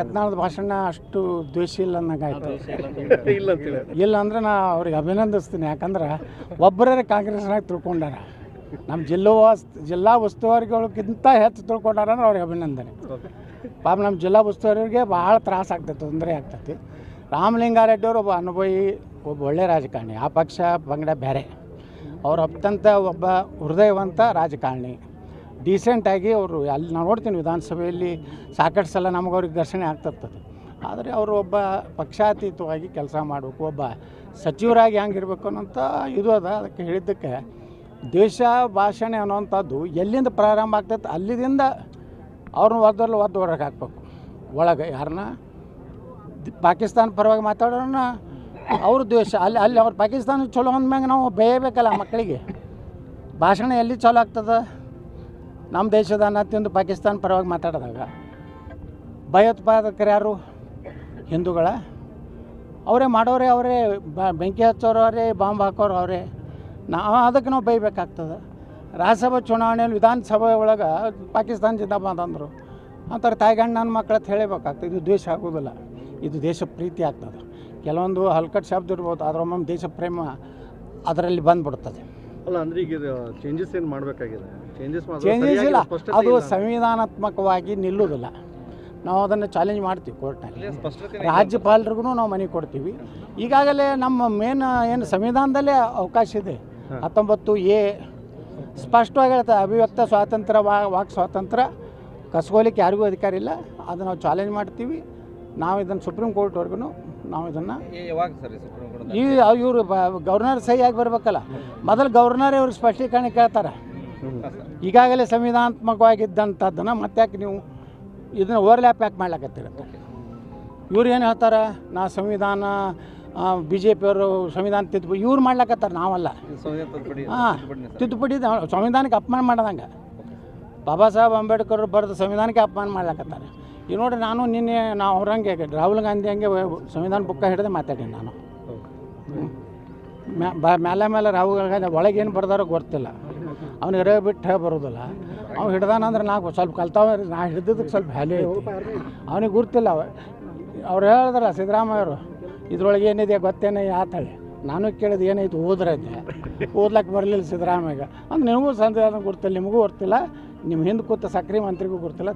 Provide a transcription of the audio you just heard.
ಯತ್ನಾಳದ ಭಾಷಣ ಅಷ್ಟು ದ್ವೇಷ ಇಲ್ಲ ಅನ್ನಂಗಾಯ್ತು ಇಲ್ಲ ಅಂದ್ರೆ ನಾ ಅವ್ರಿಗೆ ಅಭಿನಂದಿಸ್ತೀನಿ. ಯಾಕಂದ್ರೆ ಒಬ್ಬರೇ ಕಾಂಗ್ರೆಸ್ನಾಗ ತಿಳ್ಕೊಂಡಾರ. ನಮ್ಮ ಜಿಲ್ಲಾ ಜಿಲ್ಲಾ ಉಸ್ತುವಾರಿಗಳಿಗಿಂತ ಹೆಚ್ಚು ತಿಳ್ಕೊಂಡಾರ ಅಂದ್ರೆ ಅವ್ರಿಗೆ ಅಭಿನಂದನೆ. ಪಾಪ ನಮ್ಮ ಜಿಲ್ಲಾ ಉಸ್ತುವಾರಿಗೆ ಭಾಳ ತ್ರಾಸ ಆಗ್ತೈತೆ ತೊಂದರೆ ಆಗ್ತೈತಿ. ರಾಮಲಿಂಗಾರೆಡ್ಡಿ ಅವರು ಒಬ್ಬ ಅನುಭವಿ ಒಬ್ಬ ಒಳ್ಳೆ ರಾಜಕಾರಣಿ. ಆ ಪಕ್ಷ ಪಂಗಡ ಬೇರೆ. ಅವ್ರು ಅತ್ಯಂತ ಒಬ್ಬ ಹೃದಯವಂತ ರಾಜಕಾರಣಿ. ಡೀಸೆಂಟಾಗಿ ಅವರು ಅಲ್ಲಿ ನಾವು ನೋಡ್ತೀನಿ ವಿಧಾನಸಭೆಯಲ್ಲಿ ಸಾಕಷ್ಟು ಸಲ ನಮಗೆ ಅವ್ರಿಗೆ ಘರ್ಷಣೆ ಆಗ್ತಿರ್ತದೆ ಆದರೆ ಅವರು ಒಬ್ಬ ಪಕ್ಷಾತೀತವಾಗಿ ಕೆಲಸ ಮಾಡಬೇಕು, ಒಬ್ಬ ಸಚಿವರಾಗಿ ಹೆಂಗಿರ್ಬೇಕು ಅನ್ನೋಂಥ ಇದು ಅದ. ಅದಕ್ಕೆ ಹೇಳಿದ್ದಕ್ಕೆ ದೇಶ ಭಾಷಣೆ ಅನ್ನೋವಂಥದ್ದು ಎಲ್ಲಿಂದ ಪ್ರಾರಂಭ ಆಗ್ತೈತೆ ಅಲ್ಲಿಂದ ಅವ್ರನ್ನ ಒದ್ದಲ್ಲಿ ಒದ್ದು ಹೊರಗೆ ಹಾಕ್ಬೇಕು. ಒಳಗೆ ಯಾರನ್ನ? ಪಾಕಿಸ್ತಾನ ಪರವಾಗಿ ಮಾತಾಡೋಣ ಅವ್ರ ದ್ವೇಷ. ಅಲ್ಲಿ ಅಲ್ಲಿ ಅವ್ರು ಪಾಕಿಸ್ತಾನ ಚಲೋ ಅಂದ್ಮ್ಯಾಗ ನಾವು ಬೇಯಬೇಕಲ್ಲ ಮಕ್ಕಳಿಗೆ. ಭಾಷಣ ಎಲ್ಲಿ ಚಲೋ ಆಗ್ತದೆ? ನಮ್ಮ ದೇಶದ ಅನ್ನತಿಯೊಂದು ಪಾಕಿಸ್ತಾನ ಪರವಾಗಿ ಮಾತಾಡಿದಾಗ ಭಯೋತ್ಪಾದಕರು ಯಾರು? ಹಿಂದೂಗಳ. ಅವರೇ ಮಾಡೋರೇ ಅವರೇ ಬೆಂಕಿ ಹಚ್ಚೋರು ಅವರೇ, ಬಾಂಬ್ ಹಾಕೋರು ಅವರೇ. ನಾವು ಅದಕ್ಕೆ ನಾವು ಬೈಬೇಕಾಗ್ತದೆ. ರಾಜ್ಯಸಭಾ ಚುನಾವಣೆಯಲ್ಲಿ ವಿಧಾನಸಭೆ ಒಳಗೆ ಪಾಕಿಸ್ತಾನ ಜಿಂದಾಬಾದ್ ಅಂದರು. ಅಂತಾರೆ ತಾಯಿಗಣ್ಣ ನನ್ನ ಮಕ್ಕಳ ಹೇಳಬೇಕಾಗ್ತದೆ. ಇದು ದ್ವೇಷ ಆಗೋದಿಲ್ಲ. ಇದು ದೇಶ ಪ್ರೀತಿ ಆಗ್ತದೆ. ಕೆಲವೊಂದು ಹಲ್ಕಟ್ ಶಬ್ದ ಇರ್ಬೋದು ಅದ್ರ ಒಮ್ಮೊಮ್ಮೆ ದೇಶ ಪ್ರೇಮ ಅದರಲ್ಲಿ ಬಂದ್ಬಿಡ್ತದೆ. ಅಲ್ಲ ಅಂದ್ರೆ ಈಗ ಚೇಂಜಸ್ ಏನು ಮಾಡಬೇಕಾಗಿದೆ? ಚೇಂಜಸ್ ಚೇಂಜಸ್ ಇಲ್ಲ. ಅದು ಸಂವಿಧಾನಾತ್ಮಕವಾಗಿ ನಿಲ್ಲುವುದಿಲ್ಲ. ನಾವು ಅದನ್ನು ಚಾಲೆಂಜ್ ಮಾಡ್ತೀವಿ ಕೋರ್ಟ್ನಲ್ಲಿ ರಾಜ್ಯಪಾಲರಿಗೂ ನಾವು ಮನೆ ಕೊಡ್ತೀವಿ. ಈಗಾಗಲೇ ನಮ್ಮ ಮೇನ್ ಏನು ಸಂವಿಧಾನದಲ್ಲೇ ಅವಕಾಶ ಇದೆ. ಹತ್ತೊಂಬತ್ತು ಎ ಸ್ಪಷ್ಟವಾಗಿ ಹೇಳ್ತಾರೆ ಅಭಿವ್ಯಕ್ತ ಸ್ವಾತಂತ್ರ್ಯ ವಾ ವಾಕ್ ಸ್ವಾತಂತ್ರ್ಯ ಕಸ್ಕೋಲಿಕ್ಕೆ ಯಾರಿಗೂ ಅಧಿಕಾರ ಇಲ್ಲ. ಅದನ್ನು ನಾವು ಚಾಲೆಂಜ್ ಮಾಡ್ತೀವಿ. ನಾವು ಇದನ್ನು ಸುಪ್ರೀಂ ಕೋರ್ಟ್ವರೆಗೂ ನಾವು ಇದನ್ನು ಈ ಇವರು ಗವರ್ನರ್ ಸಹಿಯಾಗಿ ಬರಬೇಕಲ್ಲ. ಮೊದಲು ಗವರ್ನರ್ ಇವ್ರು ಸ್ಪಷ್ಟೀಕರಣ ಕೇಳ್ತಾರೆ. ಈಗಾಗಲೇ ಸಂವಿಧಾನಾತ್ಮಕವಾಗಿದ್ದಂಥದ್ದನ್ನು ಮತ್ತೆ ಯಾಕೆ ನೀವು ಇದನ್ನು ಓವರ್ಲ್ಯಾಪ್ ಯಾಕೆ ಮಾಡ್ಲಾಕತ್ತೀರ ಇವ್ರು ಏನು ಹೇಳ್ತಾರೆ? ನಾ ಸಂವಿಧಾನ ಬಿ ಜೆ ಪಿಯವರು ಸಂವಿಧಾನ ತಿದ್ದುಪಡಿ ಇವ್ರು ಮಾಡ್ಲಾಕತ್ತಾರೆ ನಾವಲ್ಲ. ಹಾಂ. ತಿದ್ದುಪಡಿ ಸಂವಿಧಾನಕ್ಕೆ ಅಪಮಾನ ಮಾಡ್ದಂಗೆ. ಬಾಬಾ ಸಾಹೇಬ್ ಅಂಬೇಡ್ಕರ್ ಬರೆದ ಸಂವಿಧಾನಕ್ಕೆ ಅಪಮಾನ ಮಾಡ್ಲಾಕತ್ತಾರೆ. ಈಗ ನೋಡ್ರಿ ನಾನು ನಿನ್ನೆ ನಾವು ಅವ್ರಂಗೆ ರಾಹುಲ್ ಗಾಂಧಿ ಹಂಗೆ ಸಂವಿಧಾನ ಬುಕ್ಕ ಹಿಡಿದು ಮಾತಾಡೀನಿ ನಾನು. ಮ್ಯಾ- ಮೇಲೆ ಮೇಲೆ ರಾಹುಲ್ ಗಾಂಧಿ ಒಳಗೆ ಏನು ಬರ್ದಾರೋ ಗೊತ್ತಿಲ್ಲ. ಅವ್ನು ಇರೋ ಬಿಟ್ಟು ಬರೋದಿಲ್ಲ. ಅವ್ನು ಹಿಡ್ದಾನಂದ್ರೆ ನಾಲ್ಕು ಸ್ವಲ್ಪ ಕಲ್ತಾವ, ನಾ ಹಿಡ್ದಿದ್ದಕ್ಕೆ ಸ್ವಲ್ಪ ವ್ಯಾಲ್ಯೂ ಐತಿ. ಅವನಿಗೆ ಗುರ್ತಿಲ್ಲ ಅವ. ಅವ್ರು ಹೇಳಿದ್ರಲ್ಲ ಸಿದ್ದರಾಮಯ್ಯವರು ಇದ್ರೊಳಗೆ ಏನಿದೆ ಗೊತ್ತೇನೆ ಆತಾಳೆ. ನಾನು ಕೇಳಿದ ಏನೈತೆ ಓದ್ರೈತೆ. ಓದ್ಲಕ್ಕೆ ಬರಲಿಲ್ಲ ಸಿದ್ದರಾಮಯ್ಯ. ಅಂದ್ರೆ ನಿಮಗೂ ಸಂದೇಹ ಗುರ್ತಿಲ್ಲ, ನಿಮಗೂ ಗೊತ್ತಿಲ್ಲ. ನಿಮ್ಮ ಹಿಂದೆ ಕೂತ ಸಕ್ರೆ ಮಂತ್ರಿಗೂ ಗೊತ್ತಿಲ್ಲ